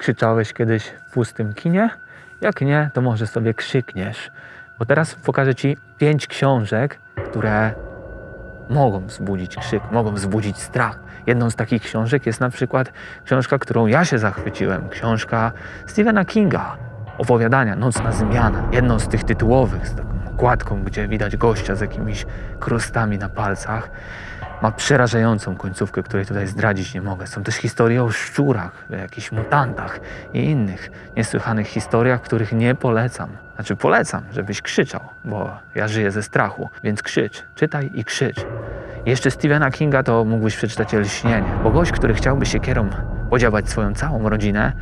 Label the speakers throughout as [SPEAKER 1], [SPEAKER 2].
[SPEAKER 1] Krzyczałeś kiedyś w pustym kinie? Jak nie, to może sobie krzykniesz. Bo teraz pokażę Ci pięć książek, które mogą wzbudzić krzyk, mogą wzbudzić strach. Jedną z takich książek jest na przykład książka, którą ja się zachwyciłem. Książka Stephena Kinga. Opowiadania Nocna Zmiana. Jedną z tych tytułowych, z taką okładką, gdzie widać gościa z jakimiś krustami na palcach. Ma przerażającą końcówkę, której tutaj zdradzić nie mogę. Są też historie o szczurach, o jakichś mutantach i innych niesłychanych historiach, których nie polecam. Znaczy polecam, żebyś krzyczał, bo ja żyję ze strachu, więc krzycz, czytaj i krzycz. Jeszcze Stephena Kinga to mógłbyś przeczytać Lśnienie, bo gość, który chciałby siekierą podziałać swoją całą rodzinę,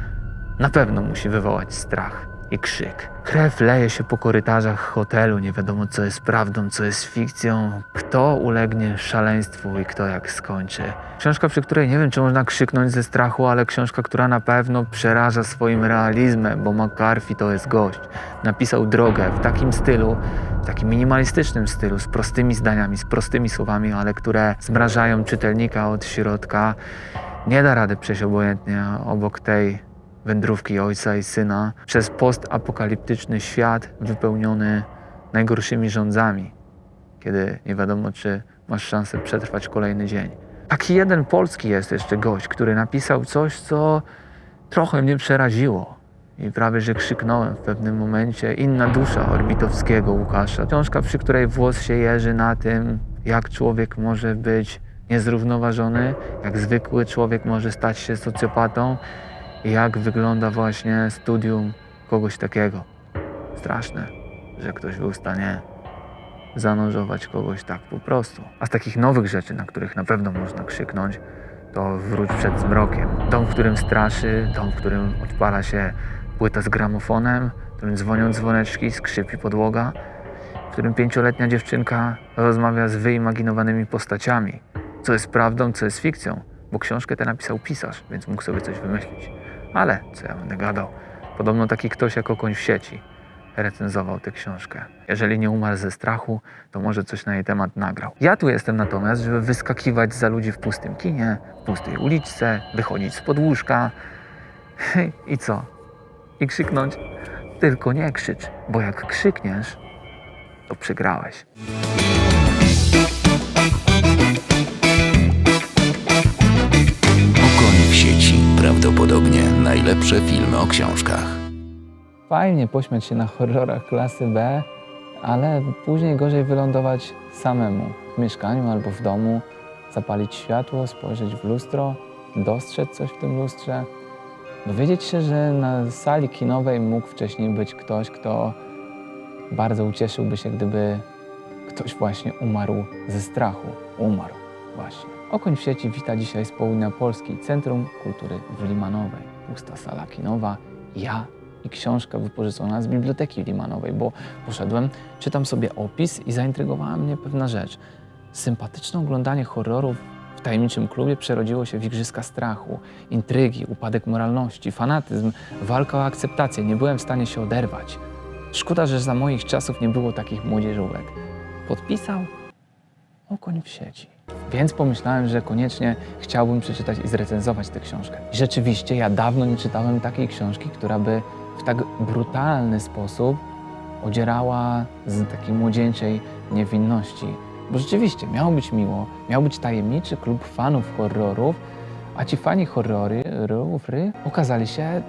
[SPEAKER 1] na pewno musi wywołać strach i krzyk. Krew leje się po korytarzach hotelu, nie wiadomo co jest prawdą, co jest fikcją, kto ulegnie szaleństwu i kto jak skończy. Książka, przy której nie wiem, czy można krzyknąć ze strachu, ale książka, która na pewno przeraża swoim realizmem, bo McCarthy to jest gość. Napisał drogę w takim stylu, w takim minimalistycznym stylu, z prostymi zdaniami, z prostymi słowami, ale które zmrażają czytelnika od środka. Nie da rady przejść obojętnie obok tej wędrówki ojca i syna przez postapokaliptyczny świat wypełniony najgorszymi rządzami, kiedy nie wiadomo, czy masz szansę przetrwać kolejny dzień. Taki jeden polski jest jeszcze gość, który napisał coś, co trochę mnie przeraziło. I prawie, że krzyknąłem w pewnym momencie. Inna dusza Orbitowskiego Łukasza. Książka, przy której włos się jeży na tym, jak człowiek może być niezrównoważony, jak zwykły człowiek może stać się socjopatą jak wygląda właśnie studium kogoś takiego. Straszne, że ktoś był w stanie zanurzować kogoś tak po prostu. A z takich nowych rzeczy, na których na pewno można krzyknąć, to wróć przed zmrokiem. Dom, w którym straszy, dom, w którym odpala się płyta z gramofonem, w którym dzwonią dzwoneczki, skrzypi podłoga, w którym pięcioletnia dziewczynka rozmawia z wyimaginowanymi postaciami, co jest prawdą, co jest fikcją, bo książkę tę napisał pisarz, więc mógł sobie coś wymyślić. Ale co ja będę gadał? Podobno taki ktoś jako koń w sieci recenzował tę książkę. Jeżeli nie umarł ze strachu, to może coś na jej temat nagrał. Ja tu jestem natomiast, żeby wyskakiwać za ludzi w pustym kinie, w pustej uliczce, wychodzić z podłóżka i co? I krzyknąć? Tylko nie krzycz, bo jak krzykniesz, to przegrałeś.
[SPEAKER 2] Filmy o książkach.
[SPEAKER 3] Fajnie pośmiać się na horrorach klasy B, ale później gorzej wylądować samemu w mieszkaniu albo w domu, zapalić światło, spojrzeć w lustro, dostrzec coś w tym lustrze, dowiedzieć się, że na sali kinowej mógł wcześniej być ktoś, kto bardzo ucieszyłby się, gdyby ktoś właśnie umarł ze strachu. Umarł właśnie. Okoń w sieci wita dzisiaj z południa Polski Centrum Kultury w Limanowej. Pusta sala kinowa, ja i książka wypożyczona z Biblioteki Limanowej, bo poszedłem, czytam sobie opis i zaintrygowała mnie pewna rzecz. Sympatyczne oglądanie horrorów w tajemniczym klubie przerodziło się w igrzyska strachu, intrygi, upadek moralności, fanatyzm, walka o akceptację. Nie byłem w stanie się oderwać. Szkoda, że za moich czasów nie było takich młodzieżówek. Podpisał Okoń w sieci. Więc pomyślałem, że koniecznie chciałbym przeczytać i zrecenzować tę książkę. Rzeczywiście ja dawno nie czytałem takiej książki, która by w tak brutalny sposób odzierała z takiej młodzieńczej niewinności. Bo rzeczywiście miało być miło, miał być tajemniczy klub fanów horrorów, a ci fani horrorów okazali się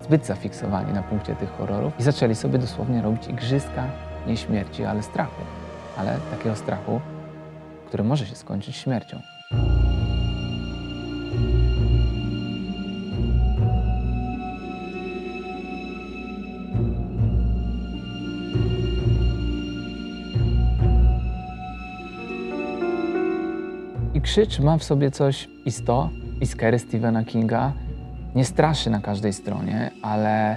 [SPEAKER 3] zbyt zafiksowani na punkcie tych horrorów i zaczęli sobie dosłownie robić igrzyska nie śmierci, ale strachu. Ale takiego strachu, który może się skończyć śmiercią. I krzycz ma w sobie coś i sto, i skery Stephena Kinga. Nie straszy na każdej stronie, ale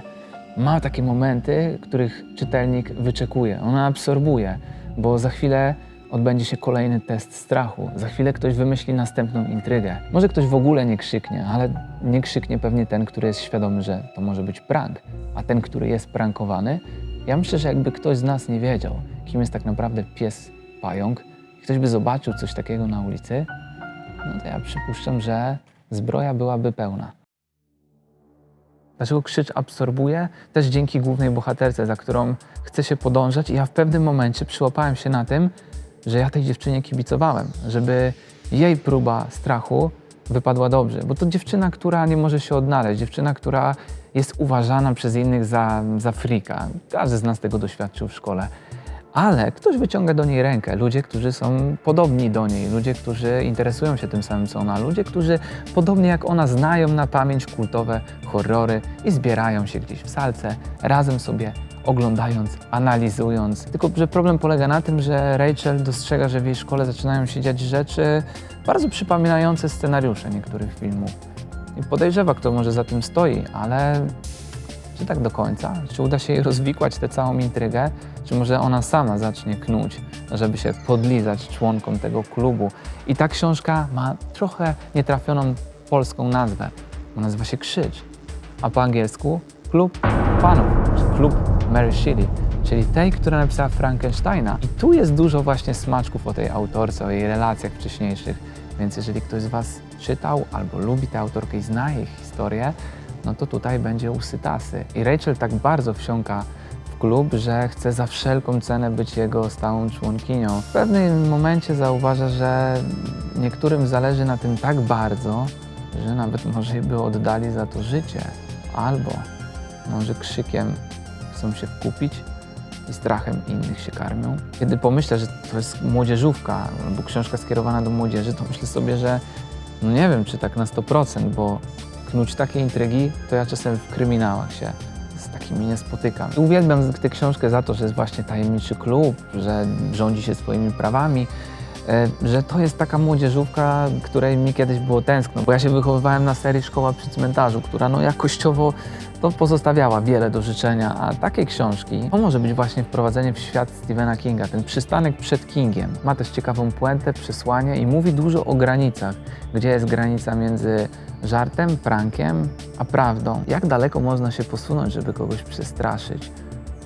[SPEAKER 3] ma takie momenty, których czytelnik wyczekuje, ona absorbuje, bo za chwilę odbędzie się kolejny test strachu. Za chwilę ktoś wymyśli następną intrygę. Może ktoś w ogóle nie krzyknie, ale nie krzyknie pewnie ten, który jest świadomy, że to może być prank. A ten, który jest prankowany, ja myślę, że jakby ktoś z nas nie wiedział, kim jest tak naprawdę pies pająk, ktoś by zobaczył coś takiego na ulicy, no to ja przypuszczam, że zbroja byłaby pełna.
[SPEAKER 1] Dlaczego krzycz absorbuje? Też dzięki głównej bohaterce, za którą chce się podążać. I ja w pewnym momencie przyłapałem się na tym, że ja tej dziewczynie kibicowałem, żeby jej próba strachu wypadła dobrze. Bo to dziewczyna, która nie może się odnaleźć, dziewczyna, która jest uważana przez innych za, za frika. Każdy z nas tego doświadczył w szkole. Ale ktoś wyciąga do niej rękę. Ludzie, którzy są podobni do niej, ludzie, którzy interesują się tym samym co ona, ludzie, którzy podobnie jak ona znają na pamięć kultowe horrory i zbierają się gdzieś w salce, razem sobie oglądając, analizując. Tylko, że problem polega na tym, że Rachel dostrzega, że w jej szkole zaczynają się dziać rzeczy bardzo przypominające scenariusze niektórych filmów. I podejrzewa, kto może za tym stoi, ale czy tak do końca? Czy uda się jej rozwikłać tę całą intrygę? Czy może ona sama zacznie knuć, żeby się podlizać członkom tego klubu? I ta książka ma trochę nietrafioną polską nazwę. Bo nazywa się Krzycz, a po angielsku Klub Fanów, czy Klub Mary Shelley, czyli tej, która napisała Frankensteina. I tu jest dużo właśnie smaczków o tej autorce, o jej relacjach wcześniejszych. Więc jeżeli ktoś z Was czytał albo lubi tę autorkę i zna jej historię, no to tutaj będzie usytasy. I Rachel tak bardzo wsiąka w klub, że chce za wszelką cenę być jego stałą członkinią. W pewnym momencie zauważa, że niektórym zależy na tym tak bardzo, że nawet może by oddali za to życie. Albo może krzykiem chcą się wkupić i strachem innych się karmią. Kiedy pomyślę, że to jest młodzieżówka albo książka skierowana do młodzieży, to myślę sobie, że no nie wiem, czy tak na 100%, bo knuć takie intrygi, to ja czasem w kryminałach się z takimi nie spotykam. Uwielbiam tę książkę za to, że jest właśnie tajemniczy klub, że rządzi się swoimi prawami, że to jest taka młodzieżówka, której mi kiedyś było tęskno, bo ja się wychowywałem na serii Szkoła przy cmentarzu, która no jakościowo to pozostawiała wiele do życzenia, a takie książki to może być właśnie wprowadzenie w świat Stephena Kinga, ten przystanek przed Kingiem. Ma też ciekawą puentę, przesłanie i mówi dużo o granicach, gdzie jest granica między żartem, prankiem, a prawdą. Jak daleko można się posunąć, żeby kogoś przestraszyć?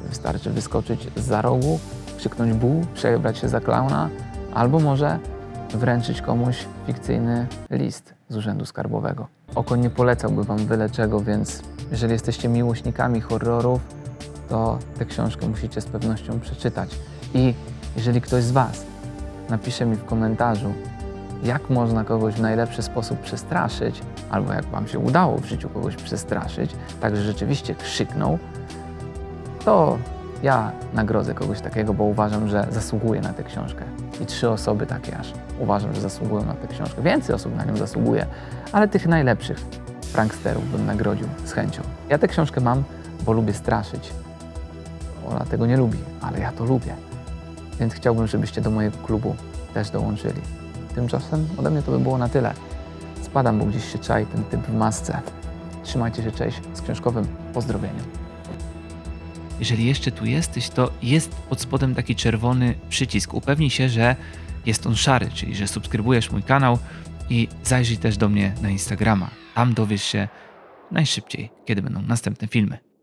[SPEAKER 1] Wystarczy wyskoczyć za rogu, krzyknąć bu, przebrać się za klauna, albo może wręczyć komuś fikcyjny list z Urzędu Skarbowego. Oko nie polecałby Wam byle czego, więc jeżeli jesteście miłośnikami horrorów, to tę książkę musicie z pewnością przeczytać. I jeżeli ktoś z Was napisze mi w komentarzu, jak można kogoś w najlepszy sposób przestraszyć, albo jak Wam się udało w życiu kogoś przestraszyć, tak że rzeczywiście krzyknął, to ja nagrodzę kogoś takiego, bo uważam, że zasługuje na tę książkę. I trzy osoby takie aż uważam, że zasługują na tę książkę. Więcej osób na nią zasługuje, ale tych najlepszych pranksterów bym nagrodził z chęcią. Ja tę książkę mam, bo lubię straszyć. Ola tego nie lubi, ale ja to lubię. Więc chciałbym, żebyście do mojego klubu też dołączyli. Tymczasem ode mnie to by było na tyle. Spadam, bo gdzieś się czai ten typ w masce. Trzymajcie się, cześć, z książkowym pozdrowieniem.
[SPEAKER 2] Jeżeli jeszcze tu jesteś, to jest pod spodem taki czerwony przycisk. Upewnij się, że jest on szary, czyli że subskrybujesz mój kanał i zajrzyj też do mnie na Instagrama. Tam dowiesz się najszybciej, kiedy będą następne filmy.